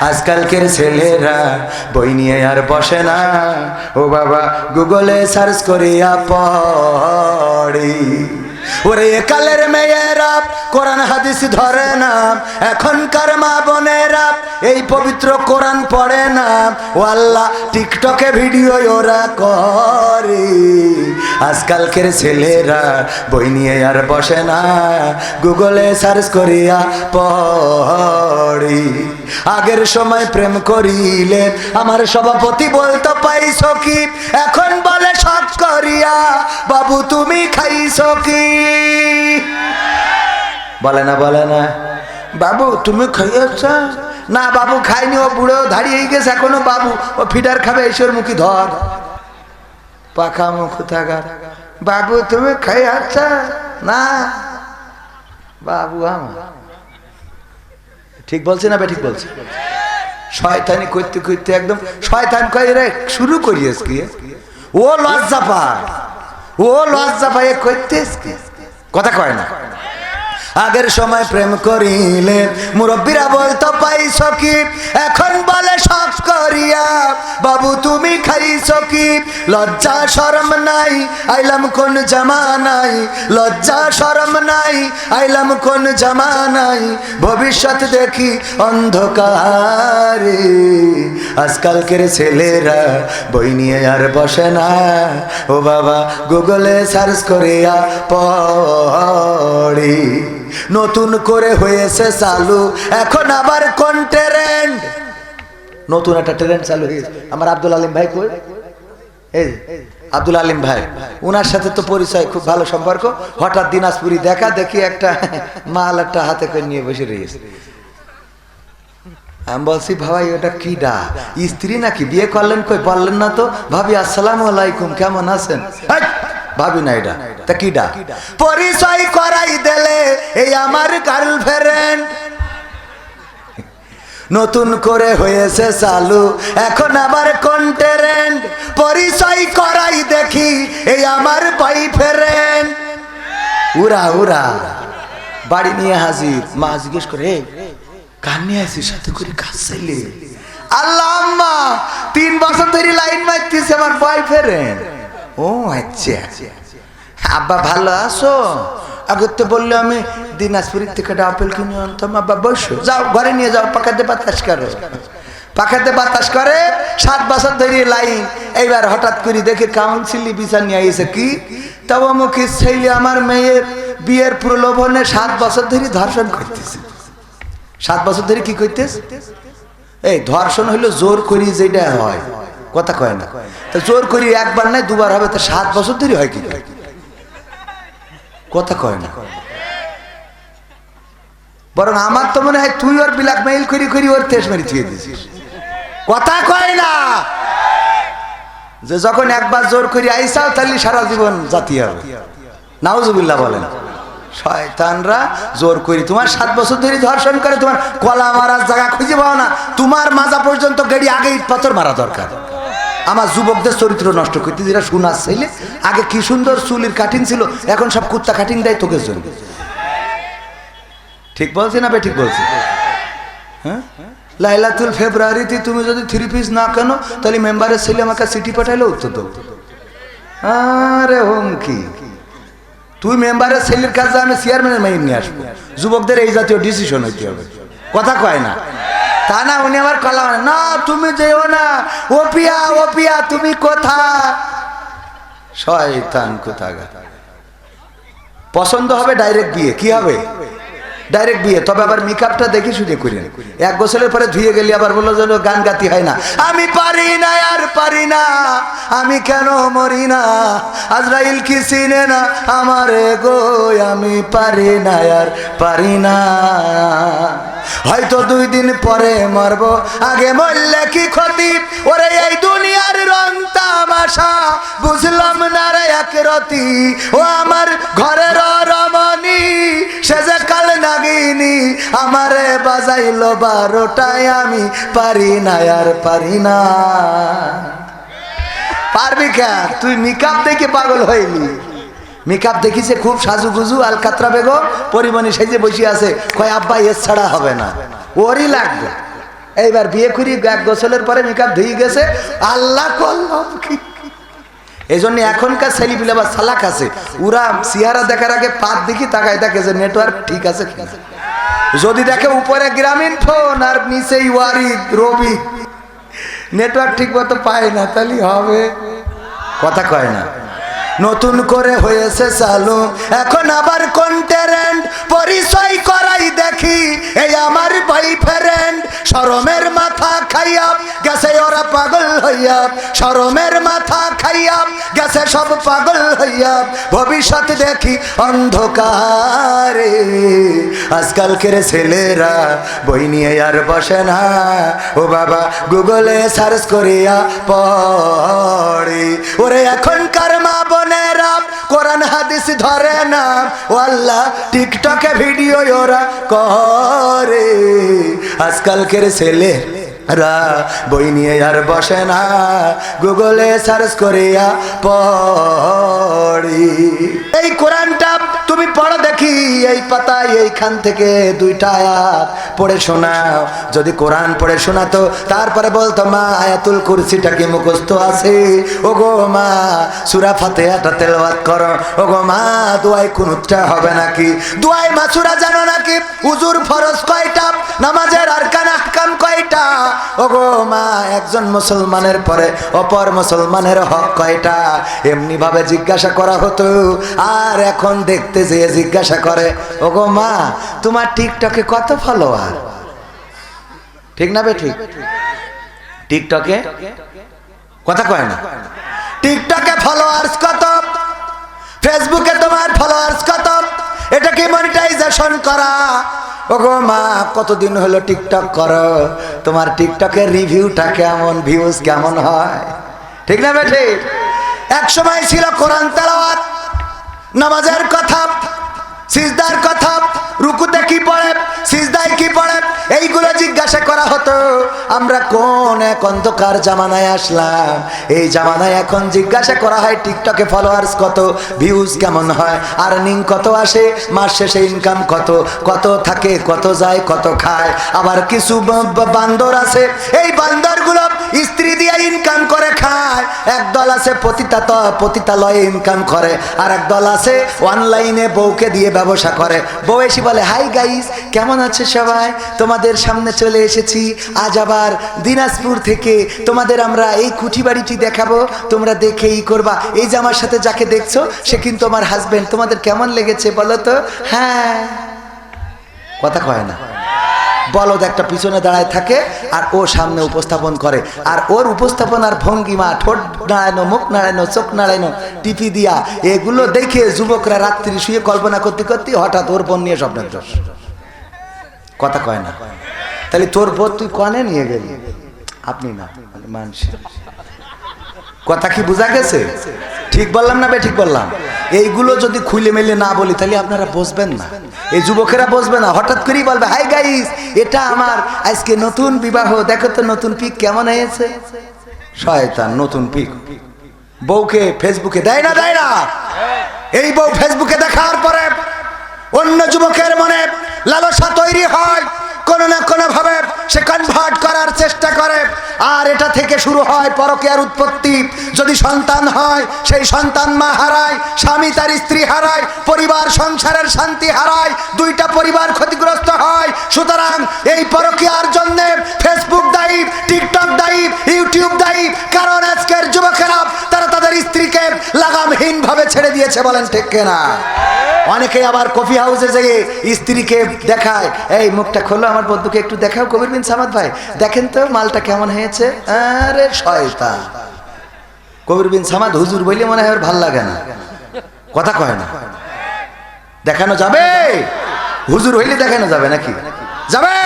আজকালকের ছেলেরা বই নিয়ে আর বসে না। ও বাবা, গুগলে সার্চ করিয়া পড়ি। ওরে কালের মেয়েরা কোরআন হাদিস ধরে না। এখনকার মা বোনেরা এই পবিত্র কোরআন পড়ে না। ও আল্লাহ, টিকটকে ভিডিও ওরা করে। আজকালকের ছেলেরা বই নিয়ে আর বসে না। গুগলে সার্চ করিয়া পড়ি। আগের সময় প্রেম করিলে আমার সভাপতি বলতো, পাইছ কি? এখন বলে সব করিয়া। বাবু, তুমি খাইছ কি? বলে না বলে না। বাবু, তুমি খাইয়াছ? না, বাবু, খাইনি। ও বুড়ো দাঁড়িয়ে গেছে এখনও, বাবু। ও ফিডার খাবে, ঈশ্বর মুখী ধর। পাখা মুখ থাকার। বাবু, তুমি খাইয়াছ? না। বাবু আমার ঠিক বলছে না ঠিক বলছে। শয়তানি করতে করতে একদম শয়তান রে, শুরু করিয়েছ কি? ও লজ্জা পায়। ও লজ্জা পায় করতেছ কি? কথা কয় না। আগের সময় প্রেম করিলে মুরব্বীরা বলতো, পাইছ কি? এখন বলে, সব করিয়া। বাবু, তুমি খাইছ কি? লজ্জা, শরম নাই। আইলাম কোন জামা নাই। লজ্জা, শরম নাই। আইলাম কোন জামা নাই। ভবিষ্যৎ দেখি অন্ধকারে। আজকালকের ছেলেরা বই নিয়ে আর বসে না। ও বাবা, গুগলে সার্চ করিয়া পড়ি। নতুন করে হয়েছে চালু। এখন আবার কোন ট্রেন্ড নতুন একটা ট্রেন্ড চালু হয়েছে আমার আব্দুল আলিম ভাই কই? এই আব্দুল আলিম ভাই। সাথে তো পরিচয়, খুব ভালো সম্পর্ক। হঠাৎ দিনাজপুরি দেখা, দেখি একটা মাল একটা হাতে করে নিয়ে বসে রয়েছে আমি বলছি, ভাই, ওটা কি স্ত্রী নাকি? বিয়ে করলেন কই? বললেন না তো? ভাবি, আসসালাম আলাইকুম, কেমন আছেন? ভাবি না এটা। তা কি ডা পরিচয় করাই দিলে এই আমার গার্লফ্রেন্ড নতুন করে হয়েছে চালু এখন আবার কন্টেরেন্ট পরিচয় করাই দেখি এই আমার বয়ফ্রেন্ড উরা উরা বাড়ি নিয়ে হাজির। মা জিজ্ঞেস করে "এই, কার নিয়ে সাথে করে কাজ চাইলে আল্লাহ আম্মা তিন বছর ধরে লাইন মারতেছে আমার বয়ফ্রেন্ড ও আচ্ছা। আব্বা, ভালো আছো? আগের তো বললে আমি দিনাজপুরের থেকে একটা আপেল কিনে আনতাম। আব্বা, বসো, যাও, ঘরে নিয়ে যাও পাখাতে বাতাস করো। পাখাতে বাতাস করে, সাত বছর ধরে লাইন। এইবার হঠাৎ করে দেখে কাউন্সিলি বিচার নিয়ে আইছে কি? তবে মুখে ছেলে আমার মেয়ের বিয়ের প্রলোভনে সাত বছর ধরে ধর্ষণ করতেছে। সাত বছর ধরে কি করতেছে? এই ধর্ষণ হইল জোর করি যেটা হয়। কথা কয় না। তা জোর করি একবার নাই, দুবার হবে, তা সাত বছর ধরে হয় কি? কথা কয় না। বরং আমার তো মনে হয় তুই ওর বিলাক মেইল করি করি ওর তেজ মারি থুয়ে দিছিস কথা কয় না। যে যখন একবার জোর করি আইসাও, তাহলে সারা জীবন জাতি হবে। নাউজুবিল্লাহ বলেন। শয়তানরা জোর করি। তোমার সাত বছর ধরে ধর্ষণ করে, তোমার কলা মারার জায়গা খুঁজে পাও না। তোমার মাজা পর্যন্ত গাড়ি আগে ইট পাথর মারা দরকার। আমার যুবকদের চরিত্র নষ্ট করতে যেটা শোনার চাইলে আগে কি সুন্দর চুলির কাটিং ছিল, এখন সব কুত্তা কাটিং দেয় তোকে জন্য। ঠিক বলছি না বে ঠিক বলছি হ্যাঁ? লাইলাতুল ফেব্রুয়ারিতে তুমি যদি থ্রি পিস না কেন, তাহলে মেম্বারের ছেলে আমাকে সিটি পাঠাইলে উত্তর দেবো আরে হুমকি। তুই মেম্বারের ছেলের কাছে আমি চেয়ারম্যানের মাইন নিয়ে আসব। যুবকদের এই জাতীয় ডিসিশন হইতে হবে। কথা কয় না। তা না, উনি আমার কলা না, তুমি যেও না। ও পিয়া ও পিয়া তুমি কোথা শয়তান কোথাগা পছন্দ হবে ডাইরেক্ট বিয়ে, কি হবে? ডাইরেক্ট বিয়ে, তবে আবার মেকআপটা দেখি শুধু করেন এক বছরের পরে ধুয়ে গেলে, আবার বলল যেন গান গাতি হয় না। আমি পারি না, আর পারি না। আমি কেন মরি না? আজরাইল কি চিনে না আমার গো? আমি পারি না, আর পারি না। হয়তো দুই দিন পরে মরব। আগে মরলে কি ক্ষতি? ওরে এই দুনিয়ার রং তামাশা, বুঝলাম না রে এক রতি। ও আমার ঘরের রমণী, সে যে কাল নাগিনি, আমারে বাজাইলো বারোটায় আমি পারি না, আর পারি না। পারবি কে? তুই মেকআপ দেখে পাগল হইলি। মেকআপ দেখিছে, খুব সাজুগুজু আলকাতরা বেগম, পরিমণি সেজে বসে আছে। কয়, আব্বা এর ছাড়া হবে না। ওরই লাগবে। এইবার বিয়ে করি, এক গোসলের পরে মেকআপ ধুয়ে গেছে। আল্লাহ এই জন্য এখনকার ছেলেপিলে বা সালাক আছে। ওরা চেহারা দেখার আগে পাত দেখি তাকায় দেখে যে নেটওয়ার্ক ঠিক আছে যদি দেখে উপরে গ্রামীণ ফোন আর নিচেই ওয়ারিদ, রবি, নেটওয়ার্ক ঠিক মতো পায় না, তাহলে হবে। কথা কয় না। নতুন করে হয়েছে চালু। এখন আবার কন্টেরেন্ট পরিচয় করাই দেখি। এই আমার ভাই ফ্রেন্ড সরমের মাথা খাইয়া গেছে ওরা পাগল হইয়া। সরমের মাথা খাইয়া গেছে সব পাগল হইয়া। ভবিষ্যৎ দেখি অন্ধকারে। আজকালকের ছেলেরা বই নিয়ে আর বসে না। ও বাবা, গুগলে সার্চ করিয়া পড়ে। ওরে এখনকার মা বোনেরা কোরআন হাদিস ধরে না। ও আল্লাহ, টিকটকে ভিডিও ওরা করে। আজকালকের ছেলে রা বই নিয়ে আর বসে না। গুগলে সার্চ করিয়া পড়ি। এই কোরআনটা তুমি পড়ো দেখি, এই পাতায় এইখান থেকে দুইটা আয়াত পড়ে শোনাও। যদি কোরআন পড়ে শোনাতো, তারপরে বলতো, মা, আয়াতুল কুরসিটা কি মুখস্থ আছে? ও গো মা, সুরা ফাতেহাটা তেলাওয়াত করো। ও গো মা, দুয়াই কুনুতটা হবে নাকি? দুয়াই মা সুরা জানো নাকি? উজুর ফরজ কয়টা? নামাজের আরকান আহকাম কয়টা? ও গো মা, একজন মুসলমানের পরে অপর মুসলমানের হক কয়টা? এমনি ভাবে জিজ্ঞাসা করা হতো, আর এখন দেখতে যেয়ে জিজ্ঞাসা করে ও গো মা, তোমার টিকটকে কত ফলোয়ার ঠিক না বে ঠিক? টিকটকে? কথা কয় না। টিকটকে ফলোয়ার্স কত? ফেসবুকে তোমার ফলোয়ার্স কত? এটা কি মনিটাইজেশন করা? ওগো মা, কতদিন হলো টিকটক করো? তোমার টিকটকের রিভিউটা কেমন? ভিউজ কেমন হয়? ঠিক না বেঠি এক সময় ছিল কোরআন তেলাওয়াত, নামাজের কথা। সিজদার কথা রুকুতে কি পড়ে, সিজদায় কি পড়ে? এইগুলো জিজ্ঞাসা করা হতো। আমরা কোন এক অন্ধকার জামানায় আসলাম? এই জামানায় এখন জিজ্ঞাসা করা হয়, টিকটকে ফলোয়ার্স কত ভিউজ কেমন হয়? আর্নিং কত আসে? মাস শেষে ইনকাম কত? কত থাকে, কত যায়, কত খায়? আবার কিছু বান্দর আছে। এই বান্দরগুলো স্ত্রী দিয়ে ইনকাম করে খায়। একদল আছে পতিতা পতিতালয়ে ইনকাম করে। আর একদল আছে অনলাইনে বউকে দিয়ে ব্যবসা করে। বউ এসে বলে, হাই গাইস, কেমন আছে সবাই? তোমাদের সামনে চলে এসেছি। আজ আবার দিনাজপুর থেকে তোমাদের আমরা এই কুঠি বাড়িটি দেখাবো। তোমরা দেখে ই করবা। এই যে আমার সাথে যাকে দেখছ, সে কিন্তু আমার হাজবেন্ড তোমাদের কেমন লেগেছে বলো তো? হ্যাঁ। কথা কয় না। বলদ একটা পিছনে দাঁড়ায় থাকে আর ও সামনে উপস্থাপন করে। আর ওর উপস্থাপনার ভঙ্গিমা, ঠোঁট নাড়ানো, মুখ নাড়ানো, চোখ নাড়ানো, টিপি দিয়া, এগুলো দেখে যুবকরা রাত্রি শুয়ে কল্পনা করতে করতে হঠাৎ ওর বোন নিয়ে স্বপ্নের দোষ। কথা কয় না। তাহলে তোর বোধ তুই কনে নিয়ে গেলি? আপনি না মানুষ কথা কি বোঝা গেছে? ঠিক বললাম না বে, ঠিক বললাম। এইগুলো যদি খুলে মেলে না বলি, তাহলে আপনারা বসবেন না। এই যুবকেরা বসবে না, হঠাৎ করেই বলবে, হাই গাইস, এটা আমার আজকে নতুন বিবাহ, দেখো তো নতুন পিক কেমন হয়েছে? শয়তান, নতুন পিক। বউকে ফেসবুকে, দেয় না দেয় না। এই বউ ফেসবুকে দেখার পরে অন্য যুবকের মনে লালসা তৈরি হয়। কোনো না কোনো ভাবে সে কনভার্ট করার চেষ্টা করে। আর এটা থেকে শুরু হয় পরকীয়ার উৎপত্তি। যদি সন্তান হয়, সেই সন্তান মা হারায়, স্বামী তার স্ত্রী হারায়, পরিবার সংসারের শান্তি হারায়, দুইটা পরিবার ক্ষতিগ্রস্ত হয়। সুতরাং এই পরকীয়ার জন্য ফেসবুক দায়ী টিকটক দায়ী ইউটিউব দায়ী, কারণ আজকের যুবকেরা, তারা তাদের স্ত্রীকে লাগামহীনভাবে ছেড়ে দিয়েছে বলেন ঠিক কেনা? অনেকে আবার কফি হাউসে যেয়ে স্ত্রীকে দেখায়, এই মুখটা খোলো আমার বন্ধুকে একটু দেখাও, কবির বিন সামাদ ভাই। দেখেন তো মালটা কেমন হয়েছে। আরে শয়তা কবির বিন সামাদ হুজুর বললে মনে হয় ভালো লাগে না। কথা কয় না। দেখানো যাবে? হুজুর হইলে দেখানো যাবে নাকি? যাবে?